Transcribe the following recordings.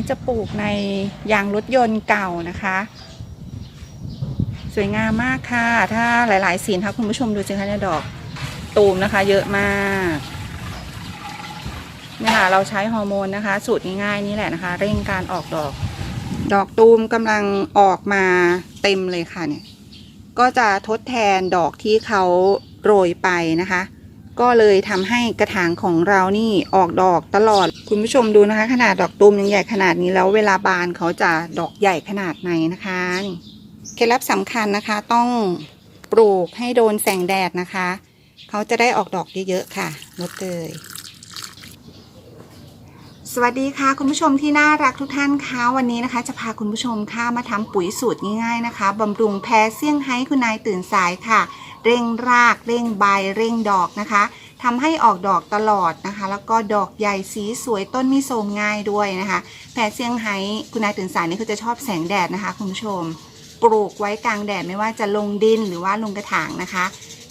นี้จะปลูกในยางรถยนต์เก่านะคะ สวยงามมากค่ะ ถ้าหลาย ๆสีนะคะคุณผู้ชมดูสิคะเนี่ยดอกตูมนะคะ เยอะมากเนี่ยค่ะเราใช้ฮอร์โมนนะคะ สูตรง่ายๆนี่แหละนะคะ เร่งการออกดอก ดอกตูมกำลังออกมาเต็มเลยค่ะเนี่ย ก็จะทดแทนดอกที่เขาโรยไปนะคะ ก็เลยทำให้กระถางของเรานี่ออกดอกตลอด คุณผู้ชมดูนะคะ ขนาดดอกตูมยังใหญ่ขนาดนี้แล้วเวลาบานเขาจะดอกใหญ่ขนาดไหนนะคะนี่เคล็ดลับสำคัญนะคะต้องปลูกให้โดนแสงแดดนะคะ เขาจะได้ออกดอกเยอะๆค่ะลดเลยสวัสดีค่ะ คุณผู้ชมที่น่ารักทุกท่านคะวันนี้นะคะ จะพาคุณผู้ชมค่ะมาทำปุ๋ยสูตรง่ายๆนะคะบำรุงแพรเซี่ยงไฮ้คุณนายตื่นสายค่ะ เร่งรากเร่งใบเร่งดอกนะคะทำให้ออกดอกตลอดนะคะ แล้วก็ดอกใหญ่สีสวยต้นไม่โทรมง่ายด้วยนะคะแพรเซี่ยงไฮ้คุณนายตื่นสายนี่คือจะชอบแสงแดดนะคะคุณผู้ชม ปลูกไว้กลางแดดไม่ว่าจะลงดินหรือว่าลงกระถางนะคะ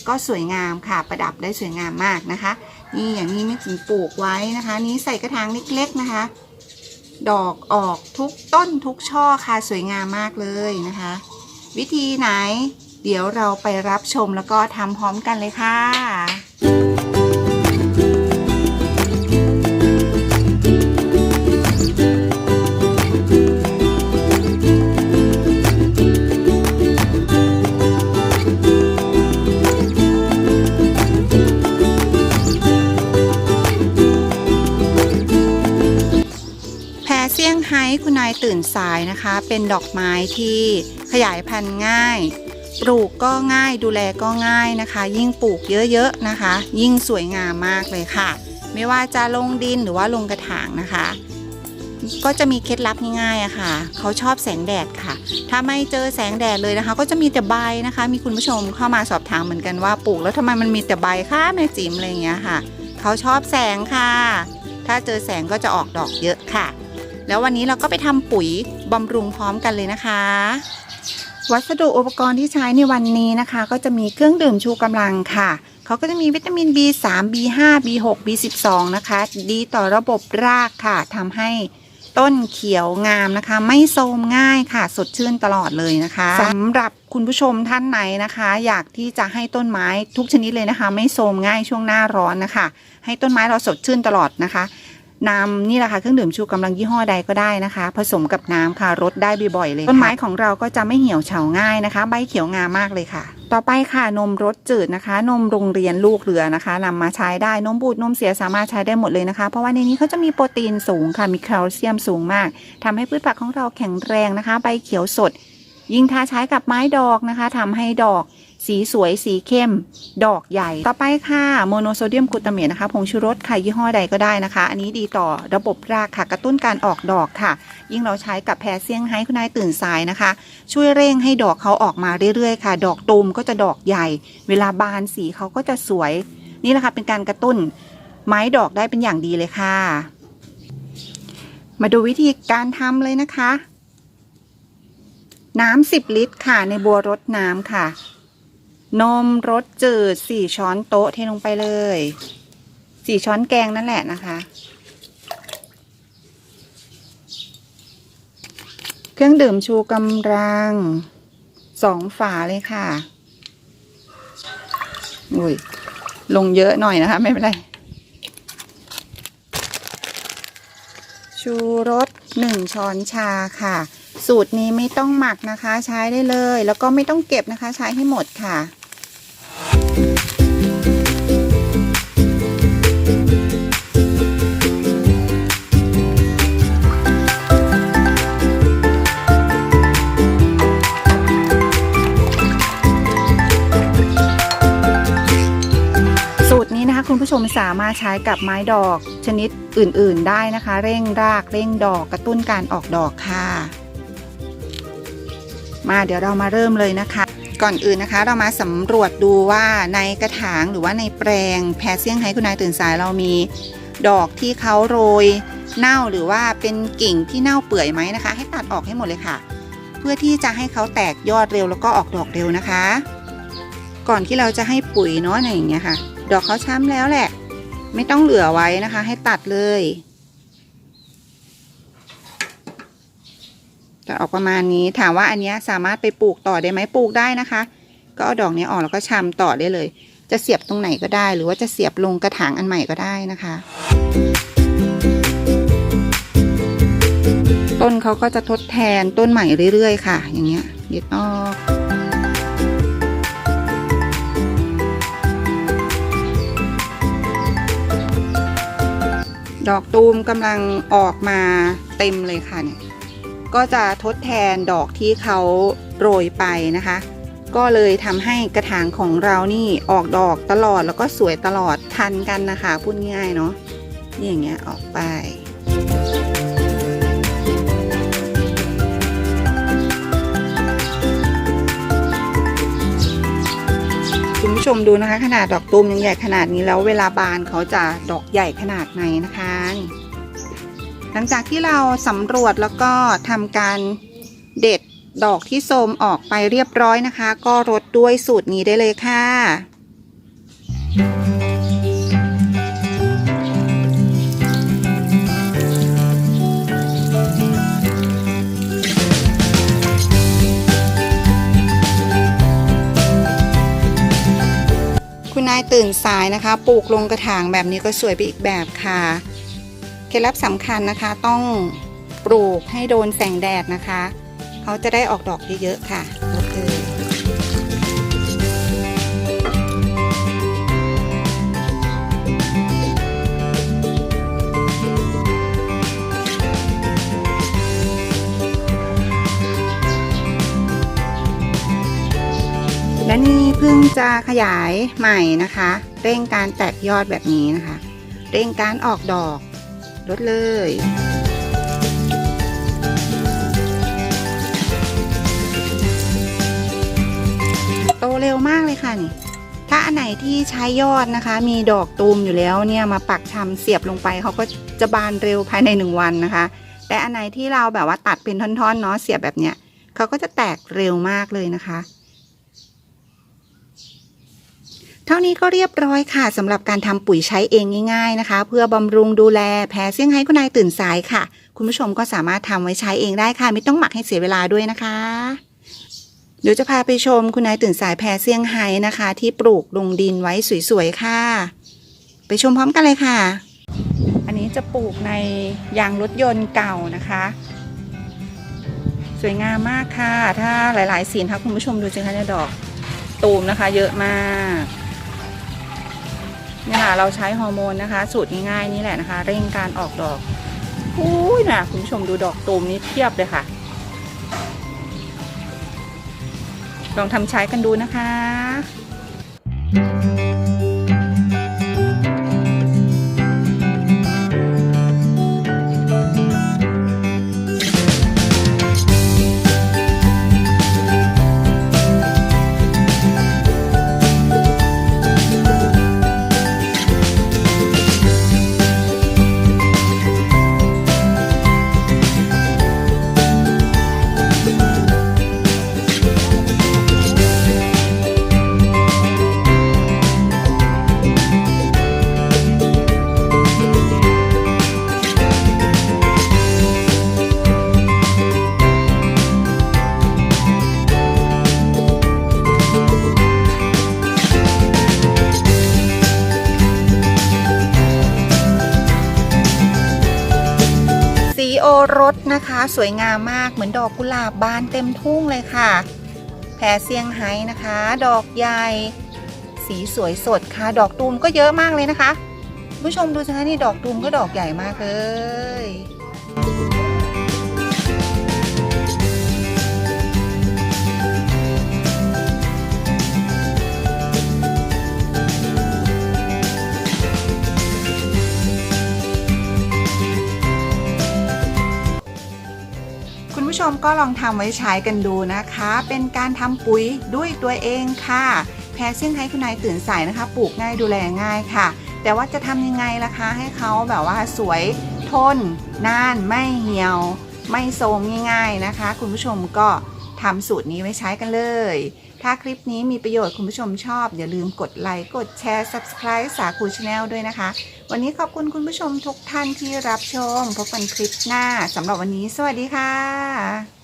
ก็สวยงามค่ะประดับได้สวยงามมากนะคะ นี่อย่างนี้ไม่ถึงปลูกไว้นะคะ นี้ใส่กระถางเล็กๆนะคะ ดอกออกทุกต้นทุกช่อค่ะสวยงามมากเลยนะคะ วิธีไหน เดี๋ยวเราไปรับชมแล้วก็ทำพร้อมกันเลยค่ะแพรเซี่ยงไฮคุณนายตื่นสายนะคะ เป็นดอกไม้ที่ขยายพันธุ์ง่าย ปลูกก็ง่ายดูแลก็ง่ายนะคะ ยิ่งปลูกเยอะๆนะคะ ยิ่งสวยงามมากเลยค่ะ ไม่ว่าจะลงดินหรือว่าลงกระถางนะคะ ก็จะมีเคล็ดลับง่ายๆอะค่ะ เขาชอบแสงแดดค่ะ ถ้าไม่เจอแสงแดดเลยนะคะ ก็จะมีแต่ใบนะคะ มีคุณผู้ชมเข้ามาสอบถามเหมือนกันว่าปลูกแล้วทำไมมันมีแต่ใบคะแม่จิ๋มอะไรอย่างเงี้ยค่ะ เขาชอบแสงค่ะ ถ้าเจอแสงก็จะออกดอกเยอะค่ะ แล้ววันนี้เราก็ไปทำปุ๋ยบำรุงพร้อมกันเลยนะคะ วัสดุอุปกรณ์ที่ใช้ในวันนี้นะคะ ก็จะมีเครื่องดื่มชูกำลังค่ะเขาก็จะมีวิตามิน B3 B5 B6 B12 นะคะ ดีต่อระบบรากค่ะทำให้ต้นเขียวงามนะคะ ไม่โทรมง่ายค่ะ สดชื่นตลอดเลยนะคะสำหรับคุณผู้ชมท่านไหนนะคะ อยากที่จะให้ต้นไม้ทุกชนิดเลยนะคะ ไม่โทรมง่ายช่วงหน้าร้อนนะคะ ให้ต้นไม้เราสดชื่นตลอดนะคะ น้ำนี่แหละค่ะเครื่องดื่มชูกำลังยี่ห้อใดก็ได้นะคะ ผสมกับน้ำค่ะรดได้บ่อยๆเลยต้นไม้ของเราก็จะไม่เหี่ยวเฉาง่ายนะคะ ใบเขียวงามมากเลยค่ะ ต่อไปค่ะนมรสจืดนะคะ นมโรงเรียนลูกเรือนะคะนำมาใช้ได้นมบูดนมเสียสามารถใช้ได้หมดเลยนะคะ เพราะว่าในนี้เขาจะมีโปรตีนสูงค่ะมีแคลเซียมสูงมากทำให้พืชผักของเราแข็งแรงนะคะ ใบเขียวสด ยิ่งถ้าใช้กับไม้ดอกนะคะทำให้ดอก สีสวยสีเข้ม ดอกใหญ่ ต่อไปค่ะโมโนโซเดียมกลูตาเมตนะคะผงชูรสค่ะยี่ห้อใดก็ได้นะคะ อันนี้ดีต่อระบบรากค่ะ กระตุ้นการออกดอกค่ะ ยิ่งเราใช้กับแพรเซี่ยงไฮ้คุณนายตื่นสายนะคะ ช่วยเร่งให้ดอกเขาออกมาเรื่อยๆ ค่ะ ดอกตูมก็จะดอกใหญ่ เวลาบานสีเขาก็จะสวย นี่แหละค่ะเป็นการกระตุ้นไม้ดอกได้เป็นอย่างดีเลยค่ะ มาดูวิธีการทำเลยนะคะ น้ำ10ลิตรค่ะในบัวรดน้ำค่ะ นมรสจืดสี่ช้อนโต๊ะเทลงไปเลยสี่ช้อนแกงนั่นแหละนะคะ เครื่องดื่มชูกำลังสองฝาเลยค่ะอุ้ยลงเยอะหน่อยนะคะ ไม่เป็นไร ชูรสหนึ่งช้อนชาค่ะ สูตรนี้ไม่ต้องหมักนะคะ ใช้ได้เลย แล้วก็ไม่ต้องเก็บนะคะ ใช้ให้หมดค่ะ คุณผู้ชมสามารถใช้กับไม้ดอกชนิดอื่นๆได้นะคะ เร่งรากเร่งดอกกระตุ้นการออกดอกค่ะ มาเดี๋ยวเรามาเริ่มเลยนะคะ ก่อนอื่นนะคะ เรามาสำรวจดูว่าในกระถางหรือว่าในแปลงแพรเซี่ยงไฮ้คุณนายตื่นสายเรามีดอกที่เขาโรยเน่าหรือว่าเป็นกิ่งที่เน่าเปื่อยไหมนะคะ ให้ตัดออกให้หมดเลยค่ะ เพื่อที่จะให้เขาแตกยอดเร็วแล้วก็ออกดอกเร็วนะคะ ก่อนที่เราจะให้ปุ๋ยเนาะอะไรอย่างเงี้ยค่ะ ดอกเขาช้ำแล้วแหละ ไม่ต้องเหลือไว้นะคะ ให้ตัดเลยตัดออกประมาณนี้ถามว่าอันนี้สามารถไปปลูกต่อได้ไหมปลูกได้นะคะ ก็เอาดอกนี้ออกแล้วก็ชำต่อได้เลย จะเสียบตรงไหนก็ได้ หรือว่าจะเสียบลงกระถางอันใหม่ก็ได้นะคะ ต้นเขาก็จะทดแทนต้นใหม่เรื่อยๆ ค่ะ อย่างเงี้ยยึดออก ดอกตูมกำลังออกมาเต็มเลยค่ะเนี่ยก็จะทดแทนดอกที่เขาโรยไปนะคะ ก็เลยทำให้กระถางของเรานี่ออกดอกตลอดแล้วก็สวยตลอดทันกันนะคะพูดง่ายเนาะนี่อย่างเงี้ยออกไป ชมดูนะคะ ขนาดดอกตูมยังใหญ่ขนาดนี้แล้วเวลาบานเขาจะดอกใหญ่ขนาดไหนนะคะ หลังจากที่เราสำรวจแล้วก็ทำการเด็ดดอกที่โทมออกไปเรียบร้อยนะคะ ก็รดด้วยสูตรนี้ได้เลยค่ะ ตื่นสายนะคะ ปลูกลงกระถางแบบนี้ก็สวยไปอีกแบบค่ะ เคล็ดลับสำคัญนะคะต้องปลูกให้โดนแสงแดดนะคะ เขาจะได้ออกดอกเยอะๆค่ะ และนี่เพิ่งจะขยายใหม่นะคะ เร่งการแตกยอดแบบนี้นะคะ เร่งการออกดอกลดเลยโตเร็วมากเลยค่ะนี่ถ้าอันไหนที่ใช้ยอดนะคะ มีดอกตูมอยู่แล้วเนี่ยมาปักชำเสียบลงไปเขาก็จะบานเร็วภายในหนึ่งวันนะคะ แต่อันไหนที่เราแบบว่าตัดเป็นท่อนๆเนาะเสียบแบบเนี้ยเขาก็จะแตกเร็วมากเลยนะคะ เท่านี้ก็เรียบร้อยค่ะสำหรับการทำปุ๋ยใช้เองง่ายๆนะคะ เพื่อบำรุงดูแลแพ้เซี่ยงไฮ้คุณนายตื่นสายค่ะ คุณผู้ชมก็สามารถทำไว้ใช้เองได้ค่ะ ไม่ต้องหมักให้เสียเวลาด้วยนะคะ เดี๋ยวจะพาไปชมคุณนายตื่นสายแพรเซี่ยงไฮ้นะคะ ที่ปลูกลงดินไว้สวยๆค่ะ ไปชมพร้อมกันเลยค่ะ อันนี้จะปลูกในยางรถยนต์เก่านะคะสวยงามมากค่ะ ถ้าหลาย ๆ สีนะคะคุณผู้ชมดูสิคะเนี่ยดอก ตูมนะคะ เยอะมาก เนี่ยค่ะเราใช้ฮอร์โมนนะคะ สูตรง่ายๆนี่แหละนะคะ เร่งการออกดอกอุ้ยนะคุณผู้ชมดูดอกตูมนี้เทียบเลยค่ะ ลองทำใช้กันดูนะคะ นะคะ สวยงามมากเหมือนดอกกุหลาบบานเต็มทุ่งเลยค่ะ แผ่เซียงไฮ้นะคะ ดอกใหญ่สีสวยสดค่ะ ดอกตูมก็เยอะมากเลยนะคะผู้ชมดูสิคะนี่ดอกตูมก็ดอกใหญ่มากเลย ชมก็ลองทำไว้ใช้กันดูนะคะ เป็นการทำปุ๋ยด้วยตัวเองค่ะ แพรเซี่ยงไฮ้คุณนายตื่นสายนะคะ ปลูกง่ายดูแลง่ายค่ะ แต่ว่าจะทำยังไงล่ะคะ ให้เขาแบบว่าสวยทนนานไม่เหี่ยว ไม่โทมง่ายๆนะคะ คุณผู้ชมก็ทำสูตรนี้ไว้ใช้กันเลย ถ้าคลิปนี้มีประโยชน์คุณผู้ชมชอบ อย่าลืมกดไลค์ กดแชร์ Subscribe สาคูชาแนลด้วยนะคะ วันนี้ขอบคุณคุณผู้ชมทุกท่านที่รับชม พบกันคลิปหน้าสำหรับวันนี้ สวัสดีค่ะ